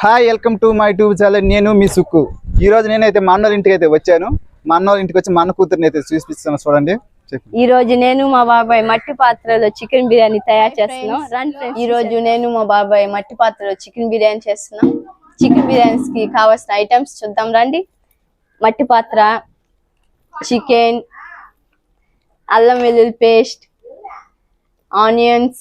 Hi welcome to my tube channel నేను మీ సుక్కు. ఈ రోజు నేనైతే మా అన్నోళ్ళ ఇంటికి అయితే వచ్చాను. మా అన్నోళ్ళ ఇంటికి వచ్చి మా అన్న కూతుర్ని అయితే చూపిస్తాను చూడండి. ఈ రోజు నేను మా బాబాయ్ మట్టి పాత్రలో చికెన్ బిర్యానీ తయారు చేస్తున్నాం. ఈ రోజు నేను మా బాబాయ్ మట్టి పాత్రలో చికెన్ బిర్యానీ చేస్తున్నాం. చికెన్ బిర్యానీస్కి కావాల్సిన ఐటమ్స్ చూద్దాం రండి. మట్టి పాత్ర చికెన్ అల్లం వెల్లుల్లి పేస్ట్ ఆనియన్స్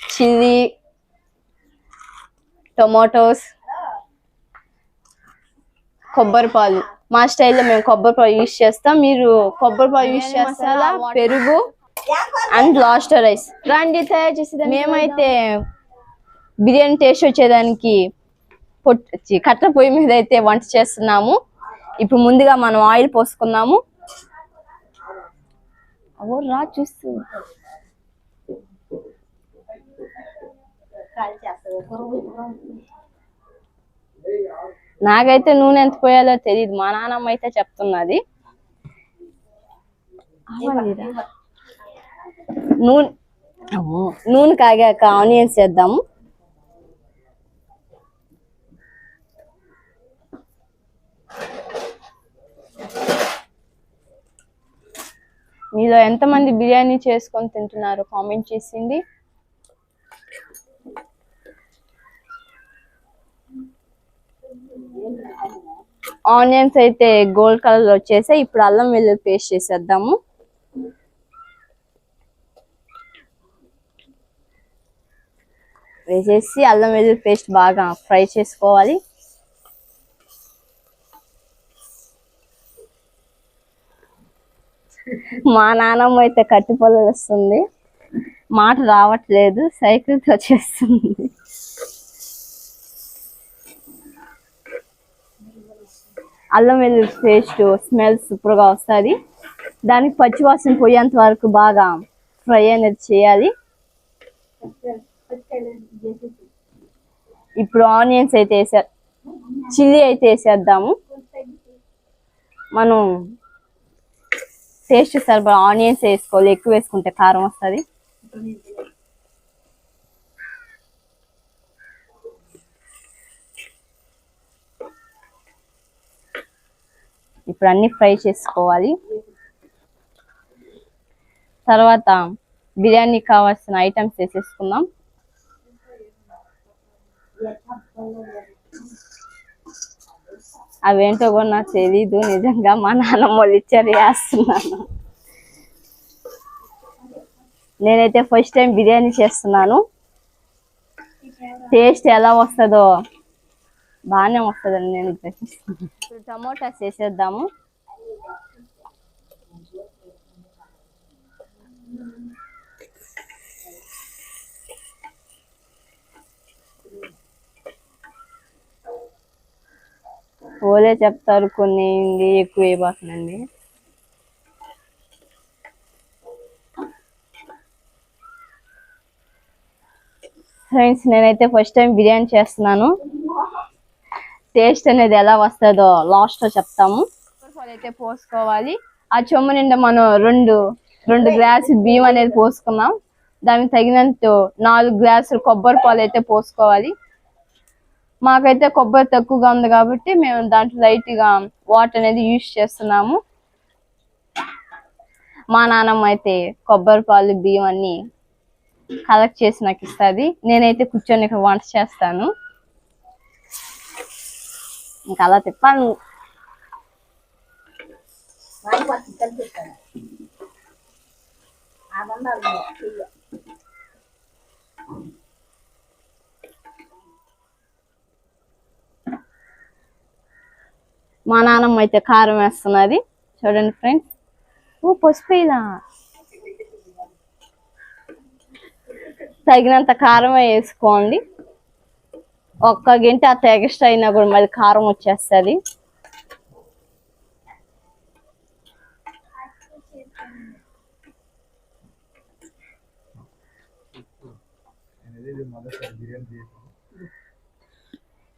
చిల్లీ టొమాటోస్ కొబ్బరి పాలు. మా స్టైల్లో మేము కొబ్బరి పాలు యూస్ చేస్తాం. మీరు కొబ్బరి పాలు యూస్ చేస్తారా? పెరుగు అండ్ లాస్టర్ రైస్. రండి తయారు చేసేది మేమైతే బిర్యానీ టేస్ట్ వచ్చేదానికి పొట్ చి- కట్టెల పొయ్యి మీద అయితే వంట చేస్తున్నాము. ఇప్పుడు ముందుగా మనం ఆయిల్ అవో రా చూస్తూ నాకైతే నూనె ఎంత పోయాలో తెలియదు మా నాన్నమ్మ అయితే చెప్తున్నది? నూనె నూనె కాగాక ఆనియన్స్ వేద్దాము మీలో ఎంతమంది బిర్యానీ చేసుకొని తింటున్నారు కామెంట్ చేసింది. ఆనియన్స్ అయితే గోల్డ్ కలర్లో వచ్చేసాయి ఇప్పుడు అల్లం వెల్లుల్లి పేస్ట్ చేసేద్దాము. వేసేసి అల్లం వెల్లుల్లి పేస్ట్ బాగా ఫ్రై చేసుకోవాలి. మా నానమ్మ అయితే కట్టి వస్తుంది. మాట రావట్లేదు సైకిల్తో చేస్తుంది. అల్లం వెల్లుల్లి పేస్ట్ స్మెల్ సూపర్గా వస్తుంది. దానికి పచ్చివాసన పోయేంత వరకు బాగా ఫ్రై అనేది చేయాలి. ఇప్పుడు ఆనియన్స్ అయితే వేసే చిల్లీ అయితే వేసేద్దాము. మనం టేస్ట్ సరిపడా ఆనియన్స్ వేసుకోవాలి ఎక్కువ వేసుకుంటే కారం వస్తుంది. ఇప్పుడు అన్ని ఫ్రై చేసుకోవాలి. తర్వాత బిర్యానీ కావాల్సిన ఐటమ్స్ వేసేసుకుందాం. అవేంటో కూడా నాకు తెలీదు. నిజంగా మా నాన్నమ్మ వాళ్ళు ఇచ్చారు వేస్తున్నాను. నేనైతే ఫస్ట్ టైం బిర్యానీ చేస్తున్నాను. టేస్ట్ ఎలా వస్తుందో బాగానే వస్తుందని నేను ఇప్పుడు టమోటాస్ వేసేద్దాము ఓలే చెప్తారు కొన్ని ఎక్కువ వేయబాకండి ఫ్రెండ్స్ నేనైతే ఫస్ట్ టైం బిర్యానీ చేస్తున్నాను. టేస్ట్ అనేది ఎలా వస్తుందో లాస్ట్లో చెప్తాము. పాలు అయితే పోసుకోవాలి. ఆ చెమ్ము నిండా మనం రెండు రెండు గ్లాసులు బియ్యం అనేది పోసుకున్నాం దానికి తగినంత నాలుగు గ్లాసులు కొబ్బరి పాలు అయితే పోసుకోవాలి. మాకైతే కొబ్బరి తక్కువగా ఉంది కాబట్టి మేము దాంట్లో లైట్గా వాటర్ అనేది యూస్ చేస్తున్నాము. మా నాన్నమ్మ అయితే కొబ్బరి పాలు బియ్యం అన్ని కలెక్ట్ చేసి నాకు ఇస్తుంది. నేనైతే కూర్చొని ఇక్కడ వంట చేస్తాను. ఇంకా అలా తిప్పాను. మా నాన్నమ్మ అయితే కారం వేస్తున్నది. చూడండి ఫ్రెండ్స్. ఓ పసుపేలా తగినంత కారమే వేసుకోండి. ఒక్క గింట అంత ఎక్స్ట్రా అయినా కూడా మళ్ళీ కారం వచ్చేస్తుంది.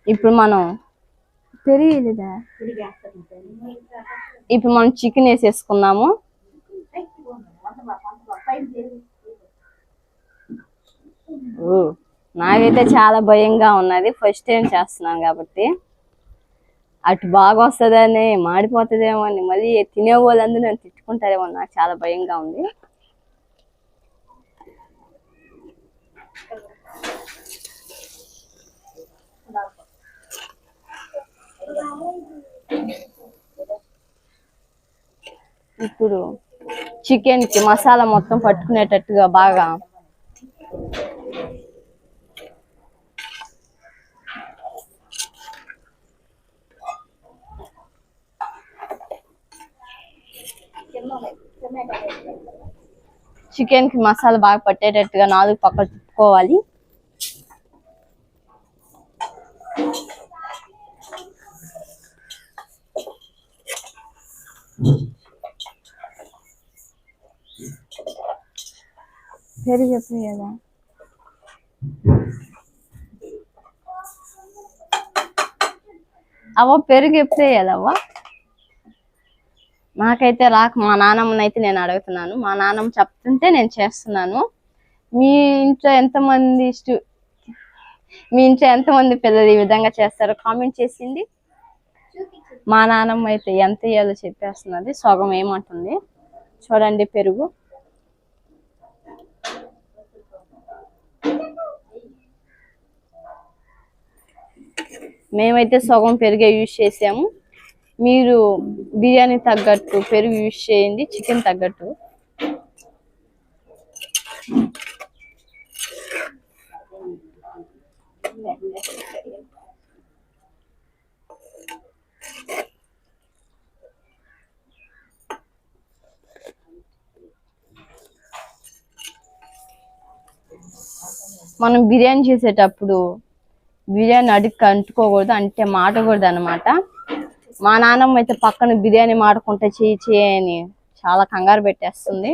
ఇప్పుడు మనం పెరిగేదా ఇప్పుడు మనం చికెన్ వేసేసుకున్నాము ఓ. నాకైతే చాలా భయంగా ఉన్నది. ఫస్ట్ టైం చేస్తున్నాను కాబట్టి. అటు బాగా వస్తుందని మాడిపోతుందేమో అని మళ్ళీ తినే వాళ్ళందరూ నన్ను తిట్టుకుంటారేమో నాకు చాలా భయంగా ఉంది. ఇప్పుడు చికెన్కి మసాలా మొత్తం పట్టుకునేటట్టుగా బాగా చికెన్కి మసాలా బాగా పట్టేటట్టుగా నాలుగు పక్కలు తిప్పుకోవాలి. పేరు చెప్పు కదా. అవ్వ పెరుగు ఎప్పుడు వేయాలవ్వ నాకైతే రాక మా నాన్నమ్మనైతే నేను అడుగుతున్నాను. మా నాన్నమ్మ చెప్తుంటే నేను చేస్తున్నాను. మీ ఇంట్లో ఎంతమంది స్టూ మీ ఇంట్లో ఎంతమంది పిల్లలు ఈ విధంగా చేస్తారో కామెంట్ చేసింది. మా నాన్నమ్మ అయితే ఎంత ఇయ్యాలో చెప్పేస్తున్నది సగం ఏమంటుంది? చూడండి పెరుగు. మేమైతే సగం పెరిగే యూజ్ చేసాము. మీరు బిర్యానీ తగ్గట్టు పెరుగు యూజ్ చేయండి చికెన్ తగ్గట్టు. మనం బిర్యానీ చేసేటప్పుడు బిర్యానీ అడిగి అంటుకోకూడదు అంటే మాటకూడదు అనమాట మా నాన్నమ్మ అయితే పక్కన బిర్యానీ మాడకుంటే చేయి చేయి అని చాలా కంగారు పెట్టేస్తుంది.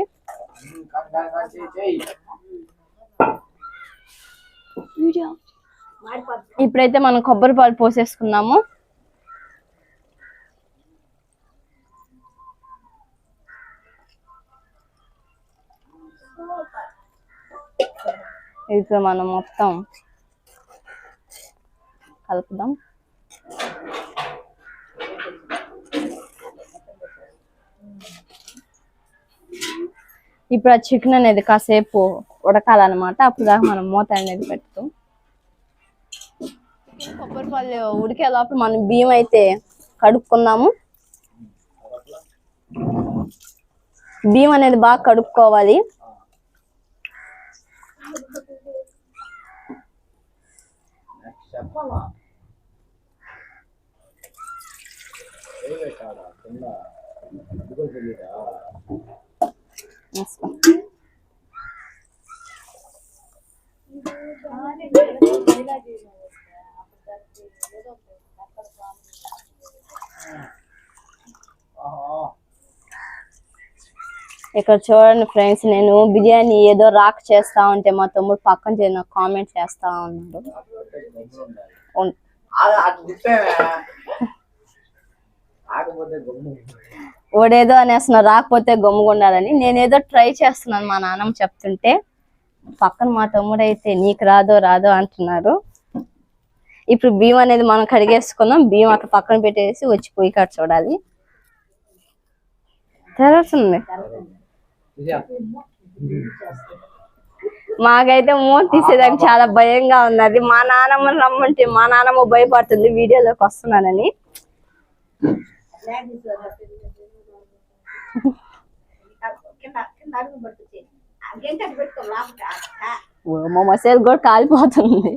ఇప్పుడైతే మనం కొబ్బరి పాలు పోసేసుకుందాము. ఇప్పుడు మనం మొత్తం కలుపుదాం. ఇప్పుడు ఆ చికెన్ అనేది కాసేపు ఉడకాలన్నమాట. అప్పుడు దాకా మనం మూత అనేది పెడతాం కొబ్బరి పళ్ళు ఉడికే లోపల మనం బియ్యం అయితే కడుక్కున్నాము బియ్యం అనేది బాగా కడుక్కోవాలి. వేసుకో. ఇక్కడ చూడండి ఫ్రెండ్స్ నేను బిర్యానీ ఏదో రాక్ చేస్తా ఉంటే మా తమ్ముడు పక్కన చేయను కామెంట్ చేస్తా ఉన్నాడు ఓడేదో అనేస్తున్నారు అనేస్తున్నా రాకపోతే గమ్ముగుండాలని నేనేదో ట్రై చేస్తున్నాను మా నాన్నమ్మ చెప్తుంటే పక్కన మా తమ్ముడు అయితే నీకు రాదో రాదో అంటున్నారు. ఇప్పుడు బియ్యం అనేది మనం కడిగేసుకుందాం బియ్యం అక్కడ పక్కన పెట్టేసి వచ్చి పోయి కాడ చూడాలి. తెరవుతుంది మాకైతే మూత తీసేదానికి చాలా భయంగా ఉన్నది. మా నాన్నమ్మ రమ్మంటే మా నాన్నమ్మ భయపడుతుంది వీడియోలోకి వస్తున్నానని. మా మసేది కూడా కాలిపోతుంది.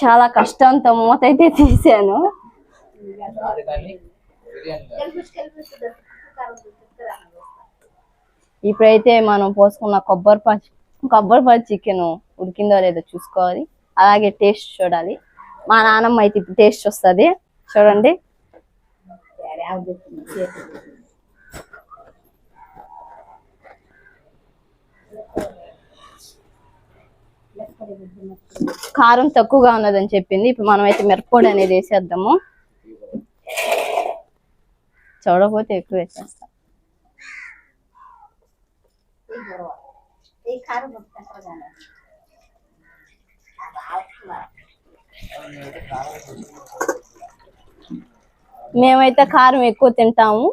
చాలా కష్టంతో మూత అయితే తీసాను. ఇప్పుడైతే మనం పోసుకున్న కొబ్బరి పచ్చి కొబ్బరి పచ్చి చికెను ఉడికిందో లేదో చూసుకోవాలి. అలాగే టేస్ట్ చూడాలి. మా నాన్నమ్మ అయితే ఇప్పుడు టేస్ట్ వస్తుంది. చూడండి. కారం తక్కువగా ఉన్నదని చెప్పింది. ఇప్పుడు మనం అయితే మిరప్పొడి అనేది వేసేద్దాము. చూడకపోతే ఎక్కువ వేసేస్తాం. ఈ కారం మేమైతే కారం ఎక్కువ తింటాము.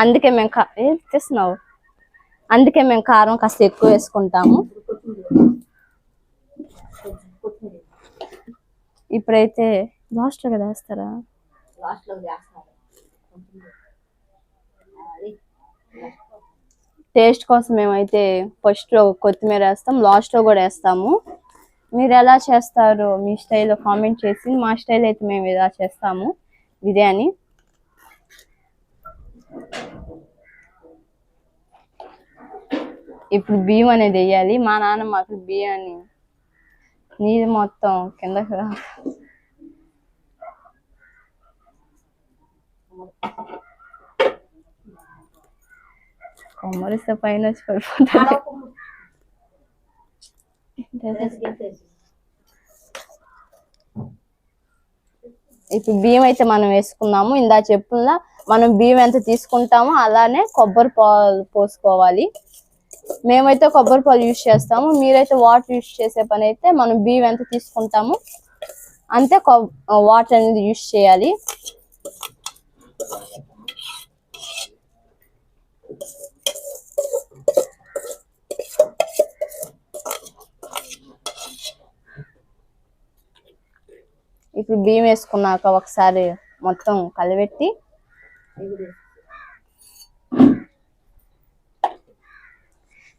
అందుకే మేము ఏం తెస్తున్నావు? అందుకే మేము కారం కాస్త ఎక్కువ వేసుకుంటాము. ఇప్పుడైతే లాస్ట్ కదా వేస్తారా లాస్ట్లో చేస్తారు టేస్ట్ కోసం మేమైతే ఫస్ట్లో కొత్తిమీర వేస్తాం లాస్ట్లో కూడా వేస్తాము. మీరు ఎలా చేస్తారు మీ స్టైల్లో కామెంట్ చేసి మా స్టైల్ అయితే మేము ఇలా చేస్తాము. బిర్యానీ. ఇప్పుడు బియ్యం అనేది వేయాలి. మా నాన్న మాకు బియ్యాన్ని నీరు మొత్తం కిందకి రా. కొమ్మరిస్తే పైన వచ్చి పడిపోతుంది. ఇప్పుడు బియ్యం అయితే మనం వేసుకున్నాము. ఇందా చెప్పుల్లా మనం బియ్యం ఎంత తీసుకుంటామో అలానే కొబ్బరి పాలు పోసుకోవాలి. మేమైతే కొబ్బరి పాలు యూజ్ చేస్తాము. మీరైతే వాటర్ యూజ్ చేసే పని అయితే మనం బియ్యం ఎంత తీసుకుంటాము అంతే వాటర్ అనేది యూజ్ చేయాలి. ఇప్పుడు బియ్యం వేసుకున్నాక ఒకసారి మొత్తం కలిపెట్టి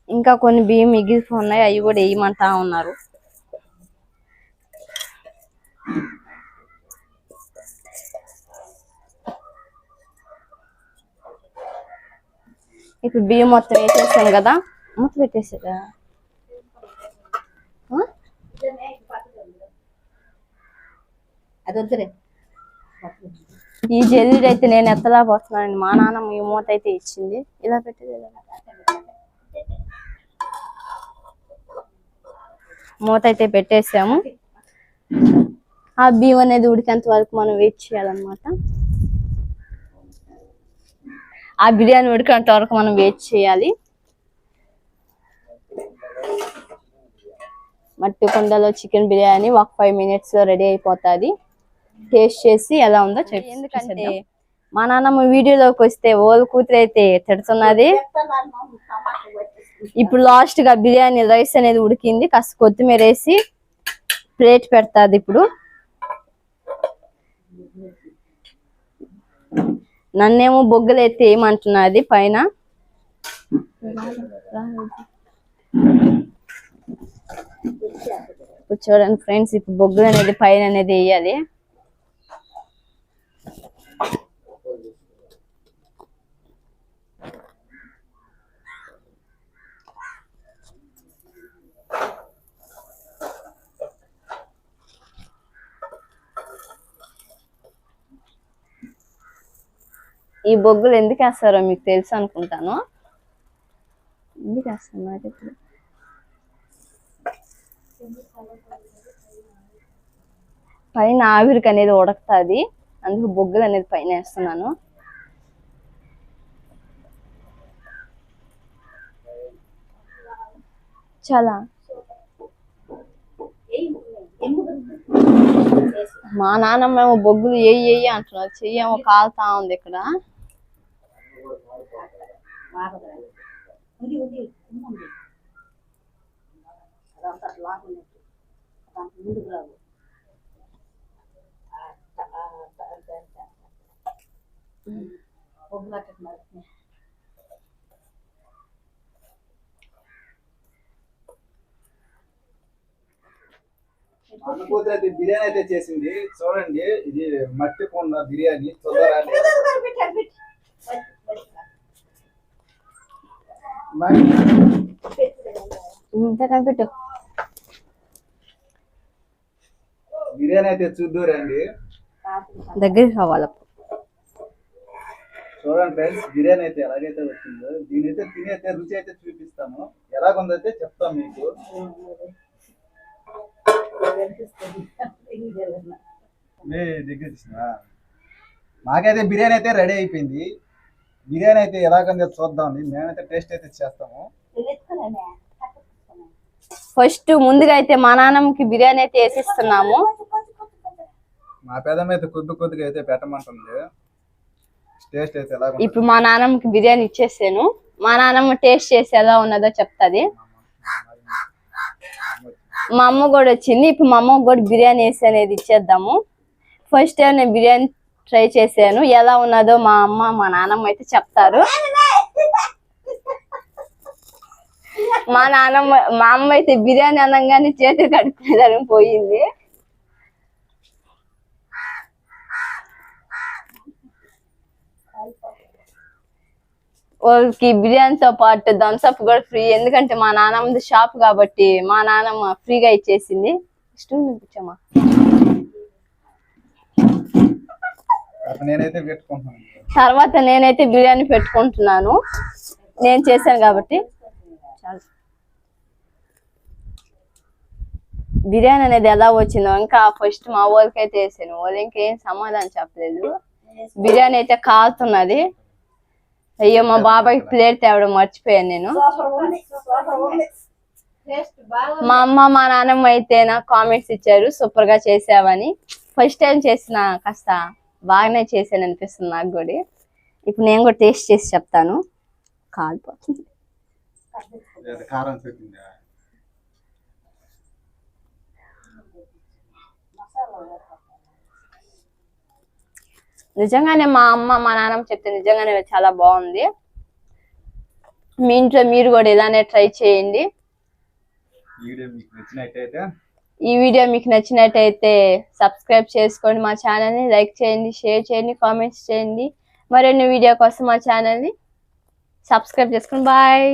ఇంకా కొన్ని బియ్యం మిగిలిపోన్నాయి అవి కూడా వేయమంటా ఉన్నారు. ఇప్పుడు బియ్యం మొత్తం వేసేసాం కదా మొత్తం పెట్టేసారా అది వద్దురే ఈ జల్లీడు అయితే నేను ఎత్తలా పోతున్నానండి మా నాన్న ఈ మూత అయితే ఇచ్చింది. ఇలా పెట్టేది మూత అయితే పెట్టేసాము. ఆ బియ్యం అనేది ఉడికేంత వరకు మనం వెయిట్ చేయాలన్నమాట. ఆ బిర్యానీ ఉడికేంత వరకు మనం వెయిట్ చేయాలి. మట్టి కుండలో చికెన్ బిర్యానీ ఒక ఫైవ్ మినిట్స్లో రెడీ అయిపోతుంది. టేస్ట్ చేసి ఎలా ఉందో చెప్పి ఎందుకంటే మా నాన్నమ్మ వీడియోలోకి వస్తే ఓల్ కూతురు అయితే తిడుతున్నది. ఇప్పుడు లాస్ట్గా బిర్యానీ రైస్ అనేది ఉడికింది. కాస్త కొత్తిమీర వేసి ప్లేట్ పెడతాది ఇప్పుడు. నన్నేమో బొగ్గలు ఎత్తి ఏమంటున్నది పైన. ఇప్పుడు చూడండి ఫ్రెండ్స్ ఇప్పుడు బొగ్గులు అనేది పైన అనేది వేయాలి. ఈ బొగ్గులు ఎందుకు వేస్తారో మీకు తెలుసు అనుకుంటాను. ఎందుకు వేస్తారు ఇప్పుడు? పైన ఆవిరికి అనేది ఉడకుతుంది. అందుకు బొగ్గులు అనేది పైన వేస్తున్నాను. చాలా. మా నాన్నమ్మ ఏమో బొగ్గులు ఏ అంటున్నారు. చెయ్యేమో కాలుతా ఉంది ఇక్కడ. ఉంది ఉంది ఉంది అదంతా ఉన్నట్టు ముందుకు రావు అయితే బిర్యానీ అయితే చేసింది. చూడండి ఇది మట్టి కొండ బిర్యానీ చూడరాలి బిర్యానీ అయితే చూద్దురండి దగ్గరికి కావాలి చూడండి ఫ్రెండ్స్ బిర్యానీ అయితే ఎలాగైతే వచ్చిందో దీని అయితే తిని అయితే రుచి అయితే చూపిస్తాము. ఎలాగుందైతే చెప్తాం మీకు. మే దగ్గర మాకైతే బిర్యానీ అయితే రెడీ అయిపోయింది. బిర్యానీ అయితే ఎలాగందో చూద్దాం మేమైతే టేస్ట్ అయితే చేస్తాము. ఫస్ట్ ముందుగా అయితే మా నాన్నమ్మకి బిర్యానీ అయితే వేసిస్తున్నాము. మా పెదమ్మ అయితే కొద్ది కొద్దిగా అయితే పెట్టమంటుంది. టేస్ట్ అయితే ఎలా ఇప్పుడు మా నాన్నమ్మకి బిర్యానీ ఇచ్చేసాను. మా నాన్నమ్మ టేస్ట్ చేసి ఎలా ఉన్నదో చెప్తాది. మా అమ్మ కూడా వచ్చింది. ఇప్పుడు మా అమ్మకి కూడా బిర్యానీ వేసి అనేది ఇచ్చేద్దాము. ఫస్ట్ టైం నేను బిర్యానీ ట్రై చేశాను. ఎలా ఉన్నదో మా అమ్మ మా నాన్నమ్మ అయితే చెప్తారు. మా నాన్నమ్మ మా అమ్మ అయితే బిర్యానీ అనగానే చేతులు కడుక్కునేదాన్ని పోయింది. వాళ్ళకి బిర్యానీతో పాటు థమ్స్అప్ కూడా ఫ్రీ ఎందుకంటే మా నాన్నమ్మది షాప్ కాబట్టి మా నాన్నమ్మ ఫ్రీగా ఇచ్చేసింది. ఇష్టం కూర్చోమా అప్పుడు నేనైతే పెట్టుకుంటున్నాను తర్వాత నేనైతే బిర్యానీ పెట్టుకుంటున్నాను. నేను చేశాను కాబట్టి బిర్యానీ అనేది ఎలా వచ్చిందో ఇంకా ఫస్ట్ మా వాళ్ళకి అయితే వేసాను. వాళ్ళు ఇంకేం సమాధానం చెప్పలేదు. బిర్యానీ అయితే కాలుతున్నది. అయ్యో మా బాబాయ్ ప్లేట్ తేవడం మర్చిపోయాను నేను. మా అమ్మ మా నాన్నమ్మ అయితే నాకు కామెంట్స్ ఇచ్చారు. సూపర్గా చేసావని. ఫస్ట్ టైం చేసిన కాస్త. బాగానే చేశాను అనిపిస్తుంది నాకు కూడా. ఇప్పుడు నేను కూడా టేస్ట్ చేసి చెప్తాను. కాలిపోతుంది. నిజంగానే మా అమ్మ మా నాన్నమ్మ చెప్తే నిజంగానే చాలా బాగుంది. మీ ఇంట్లో మీరు కూడా ఇలానే ట్రై చేయండి. వీడియో మీకు నచ్చినట్టయితే ఈ వీడియో మీకు నచ్చినట్టయితే సబ్స్క్రైబ్ చేసుకోండి మా ఛానల్ని లైక్ చేయండి షేర్ చేయండి కామెంట్స్ చేయండి. మరిన్ని వీడియో కోసం మా ఛానల్ని సబ్స్క్రైబ్ చేసుకోండి బాయ్.